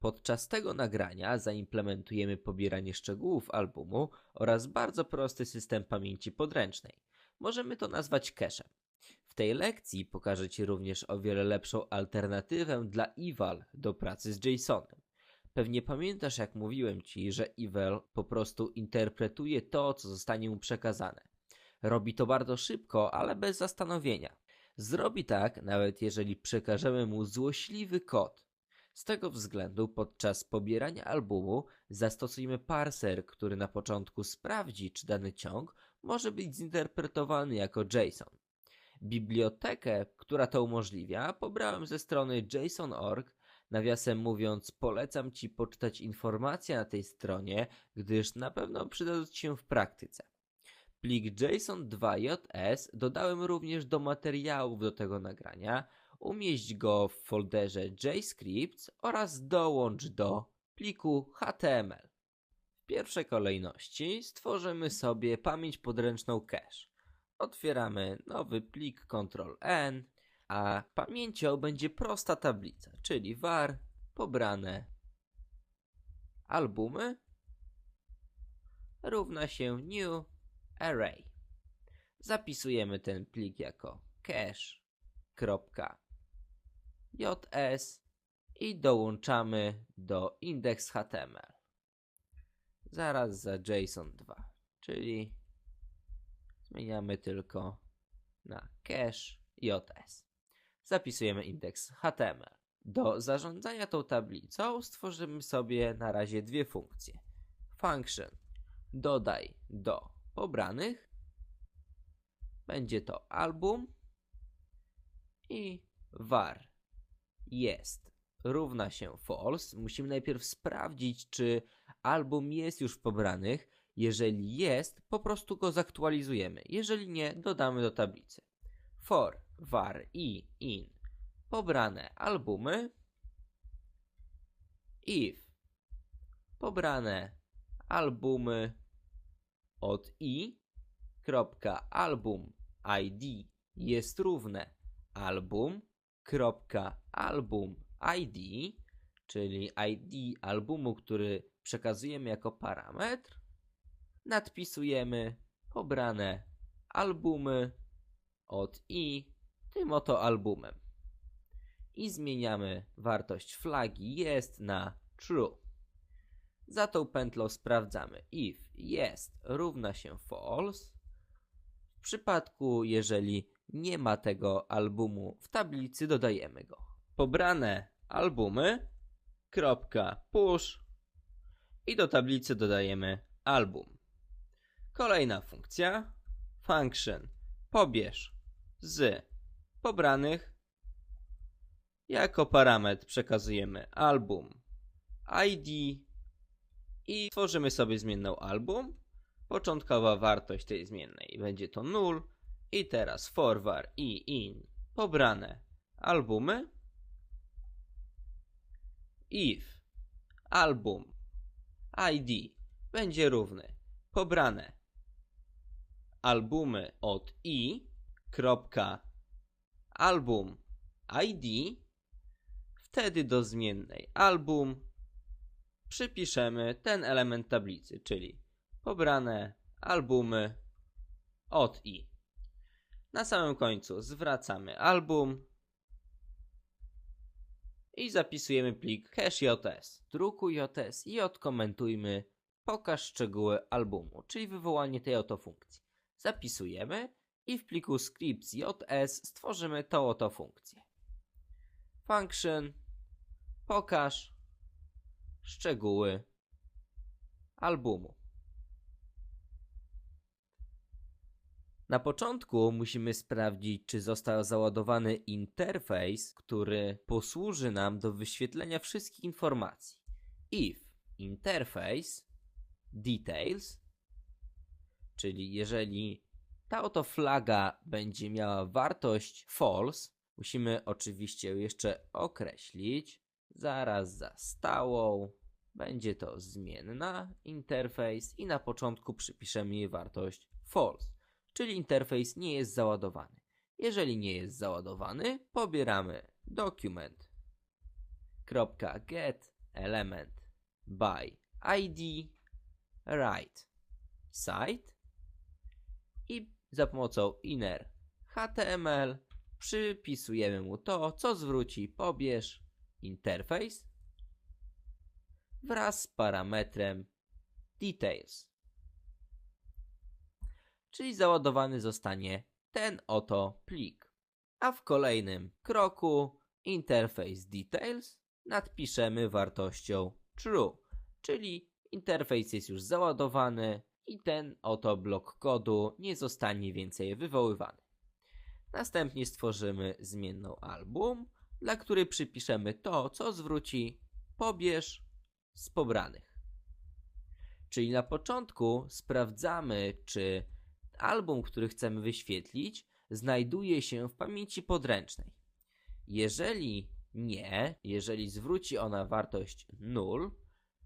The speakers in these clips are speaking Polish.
Podczas tego nagrania zaimplementujemy pobieranie szczegółów albumu oraz bardzo prosty system pamięci podręcznej. Możemy to nazwać cache'em. W tej lekcji pokażę Ci również o wiele lepszą alternatywę dla eval do pracy z JSONem. Pewnie pamiętasz, jak mówiłem Ci, że eval po prostu interpretuje to, co zostanie mu przekazane. Robi to bardzo szybko, ale bez zastanowienia. Zrobi tak, nawet jeżeli przekażemy mu złośliwy kod. Z tego względu podczas pobierania albumu zastosujemy parser, który na początku sprawdzi, czy dany ciąg może być zinterpretowany jako JSON. Bibliotekę, która to umożliwia, pobrałem ze strony JSON.org. Nawiasem mówiąc, polecam Ci poczytać informacje na tej stronie, gdyż na pewno przydadzą Ci się w praktyce. Plik JSON2JS dodałem również do materiałów do tego nagrania. Umieść go w folderze JScripts oraz dołącz do pliku HTML. W pierwszej kolejności stworzymy sobie pamięć podręczną cache. Otwieramy nowy plik Ctrl-N, a pamięcią będzie prosta tablica, czyli var pobrane albumy równa się new array. Zapisujemy ten plik jako cache.js i dołączamy do index.html. Zaraz za JSON2, czyli zmieniamy tylko na cache.js. Zapisujemy indeks HTML. Do zarządzania tą tablicą stworzymy sobie na razie dwie funkcje. Function dodaj do pobranych. Będzie to album i var jest równa się false. Musimy najpierw sprawdzić, czy album jest już w pobranych. Jeżeli jest, po prostu go zaktualizujemy. Jeżeli nie, dodamy do tablicy. For var i in pobrane albumy if pobrane albumy od i album id jest równe album album id czyli id albumu, który przekazujemy jako parametr nadpisujemy pobrane albumy od i tym oto albumem i zmieniamy wartość flagi jest na true. Za tą pętlą sprawdzamy if jest równa się false. W przypadku, jeżeli nie ma tego albumu w tablicy, dodajemy go. Pobrane albumy, kropka push i do tablicy dodajemy album. Kolejna funkcja, function pobierz z pobranych. Jako parametr przekazujemy album ID i tworzymy sobie zmienną album. Początkowa wartość tej zmiennej będzie to 0 i teraz forward i in. Pobrane. Albumy? If. Album. Id będzie równy. Pobrane. Albumy od i. Kropka. Album. Id wtedy do zmiennej. Album. Przypiszemy ten element tablicy, czyli pobrane albumy od i. Na samym końcu zwracamy album i zapisujemy plik cache.js. Druku JS i odkomentujmy pokaż szczegóły albumu, czyli wywołanie tej oto funkcji. Zapisujemy i w pliku scripts.js stworzymy tą oto funkcję. Function pokaż szczegóły albumu. Na początku musimy sprawdzić, czy został załadowany interfejs, który posłuży nam do wyświetlenia wszystkich informacji. If interface details, czyli jeżeli ta oto flaga będzie miała wartość false, musimy oczywiście jeszcze określić, zaraz za stałą będzie to zmienna interfejs i na początku przypiszemy jej wartość false, czyli interfejs nie jest załadowany. Jeżeli nie jest załadowany, pobieramy document.get element by id right site i za pomocą inner html przypisujemy mu to, co zwróci pobierz interface wraz z parametrem details. Czyli załadowany zostanie ten oto plik. A w kolejnym kroku interface details nadpiszemy wartością true, czyli interfejs jest już załadowany i ten oto blok kodu nie zostanie więcej wywoływany. Następnie stworzymy zmienną album, dla której przypiszemy to, co zwróci pobierz z pobranych. Czyli na początku sprawdzamy, czy album, który chcemy wyświetlić, znajduje się w pamięci podręcznej. Jeżeli nie, jeżeli zwróci ona wartość 0,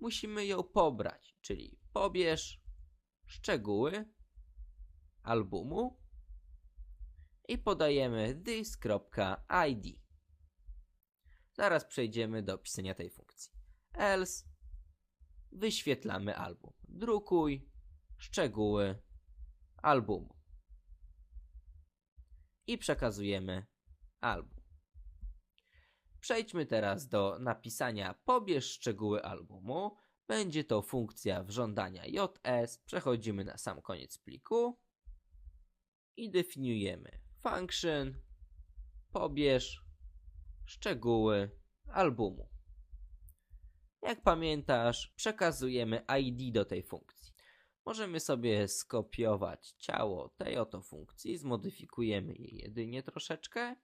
musimy ją pobrać, czyli pobierz szczegóły albumu i podajemy this.id. Zaraz przejdziemy do pisania tej funkcji. Else wyświetlamy album. Drukuj szczegóły albumu. I przekazujemy album. Przejdźmy teraz do napisania pobierz szczegóły albumu. Będzie to funkcja wżądania JS. Przechodzimy na sam koniec pliku i definiujemy function pobierz szczegóły albumu. Jak pamiętasz, przekazujemy ID do tej funkcji. Możemy sobie skopiować ciało tej oto funkcji, zmodyfikujemy je jedynie troszeczkę.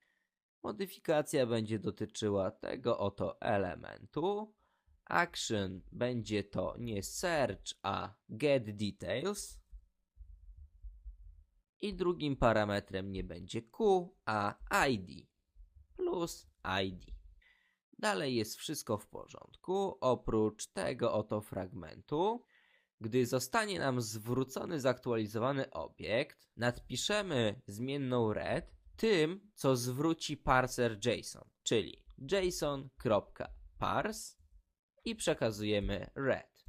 Modyfikacja będzie dotyczyła tego oto elementu. Action będzie to nie search, a get details. I drugim parametrem nie będzie Q, a ID plus ID. Dalej jest wszystko w porządku, oprócz tego oto fragmentu. Gdy zostanie nam zwrócony zaktualizowany obiekt, nadpiszemy zmienną red tym, co zwróci parser JSON, czyli json.parse i przekazujemy red.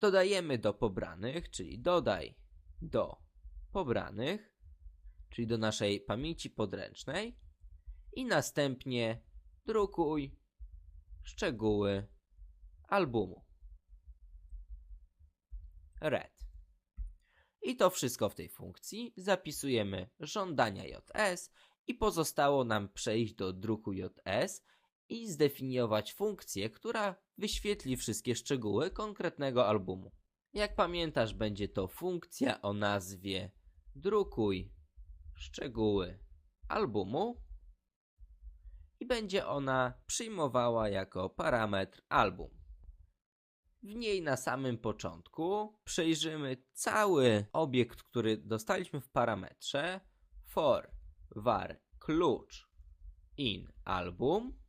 Dodajemy do pobranych, czyli dodaj do pobranych, czyli do naszej pamięci podręcznej i następnie drukuj szczegóły albumu. Red. I to wszystko w tej funkcji. Zapisujemy żądania JS i pozostało nam przejść do druku JS i zdefiniować funkcję, która wyświetli wszystkie szczegóły konkretnego albumu. Jak pamiętasz, będzie to funkcja o nazwie drukuj szczegóły albumu i będzie ona przyjmowała jako parametr album. W niej na samym początku przejrzymy cały obiekt, który dostaliśmy w parametrze for var klucz in album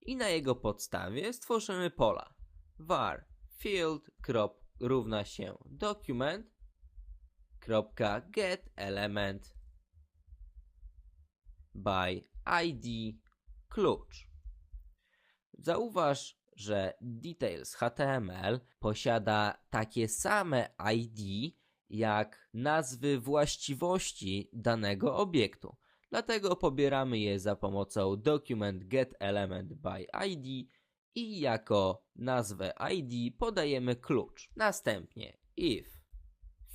i na jego podstawie stworzymy pola var field równa się document get element by id klucz. Zauważ, że details HTML posiada takie same ID jak nazwy właściwości danego obiektu. Dlatego pobieramy je za pomocą document get element by id i jako nazwę id podajemy klucz. Następnie if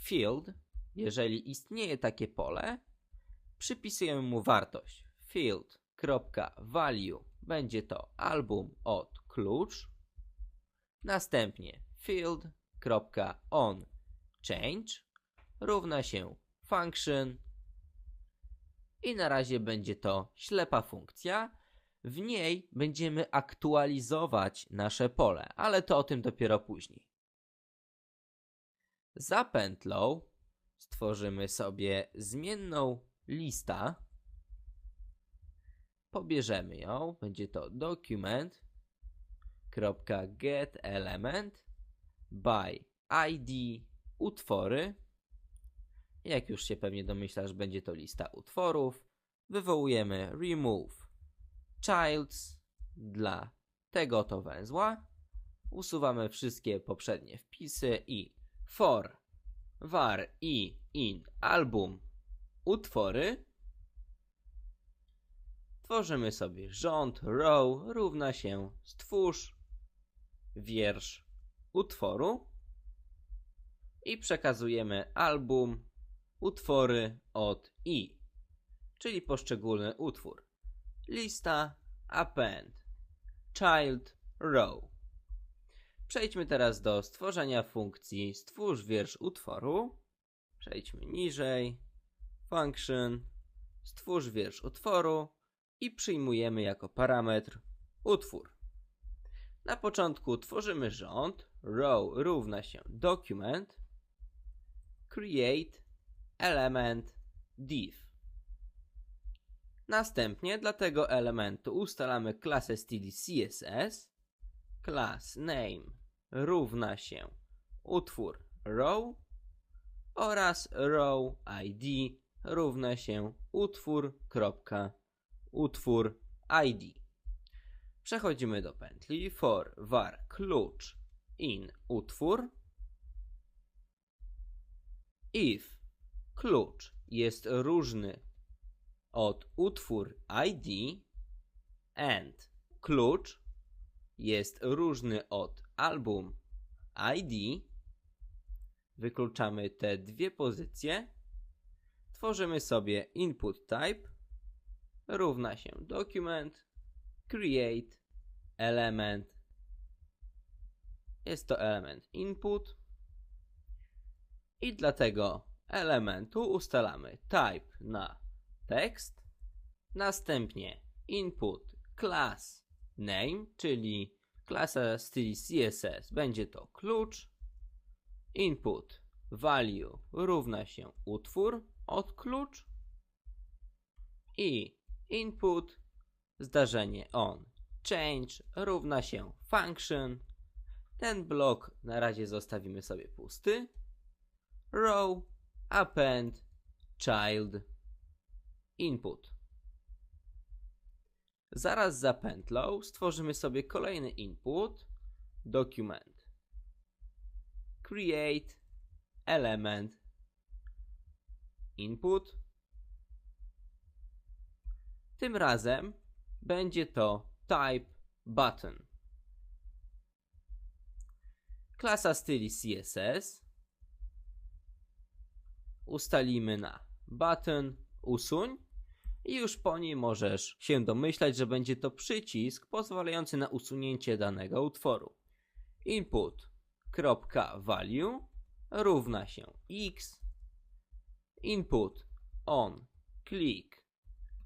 field, jeżeli istnieje takie pole, przypisujemy mu wartość field.value będzie to album od klucz. Następnie field.onChange równa się function i na razie będzie to ślepa funkcja. W niej będziemy aktualizować nasze pole, ale to o tym dopiero później. Za pętlą stworzymy sobie zmienną lista pobierzemy ją, będzie to document.get element by id utwory. Jak już się pewnie domyślasz, będzie to lista utworów. Wywołujemy remove childs dla tego oto węzła, usuwamy wszystkie poprzednie wpisy i for var i in album utwory tworzymy sobie rząd row równa się stwórz wiersz utworu i przekazujemy album utwory od i, czyli poszczególny utwór. Lista append child row. Przejdźmy teraz do stworzenia funkcji stwórz wiersz utworu. Przejdźmy niżej. Function stwórz wiersz utworu i przyjmujemy jako parametr utwór. Na początku tworzymy rząd row równa się document create element div. Następnie dla tego elementu ustalamy klasę styli CSS class name równa się utwór row oraz row id równa się utwór utwór id. Przechodzimy do pętli. For var klucz in utwór. If klucz jest różny od utwór id and klucz jest różny od album id wykluczamy te dwie pozycje. Tworzymy sobie input type. Równa się document create element. Jest to element input. I dla tego elementu ustalamy type na tekst, następnie input class name, czyli klasa styli CSS będzie to klucz, input value równa się utwór od klucz. I input zdarzenie on change równa się function. Ten blok na razie zostawimy sobie pusty. Row append child input. Zaraz za pętlą stworzymy sobie kolejny input document create element input. Tym razem będzie to type button. Klasa styli CSS ustalimy na button usuń i już po niej możesz się domyślać, że będzie to przycisk pozwalający na usunięcie danego utworu. input.value równa się x input on click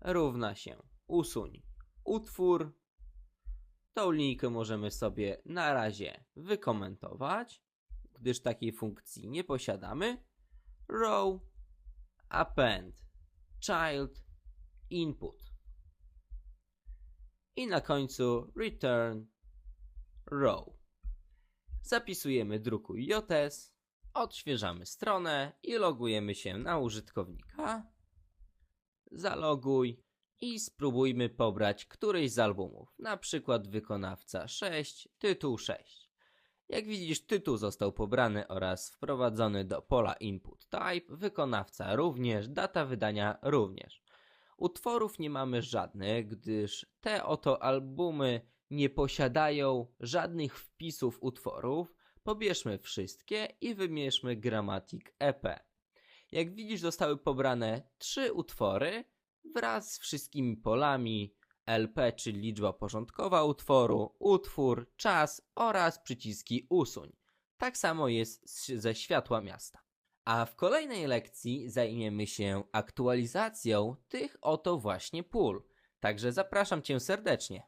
równa się usuń utwór. Tą linijkę możemy sobie na razie wykomentować, gdyż takiej funkcji nie posiadamy. Row append child input. I na końcu return row. Zapisujemy druku JS, odświeżamy stronę i logujemy się na użytkownika. Zaloguj i spróbujmy pobrać któryś z albumów, na przykład wykonawca 6, tytuł 6. Jak widzisz, tytuł został pobrany oraz wprowadzony do pola input type, wykonawca również, data wydania również. Utworów nie mamy żadnych, gdyż te oto albumy nie posiadają żadnych wpisów utworów. Pobierzmy wszystkie i wymierzmy Grammatic EP. Jak widzisz, zostały pobrane trzy utwory wraz z wszystkimi polami LP, czyli liczba porządkowa utworu, utwór, czas oraz przyciski usuń. Tak samo jest ze światła miasta. A w kolejnej lekcji zajmiemy się aktualizacją tych oto właśnie pól. Także zapraszam Cię serdecznie.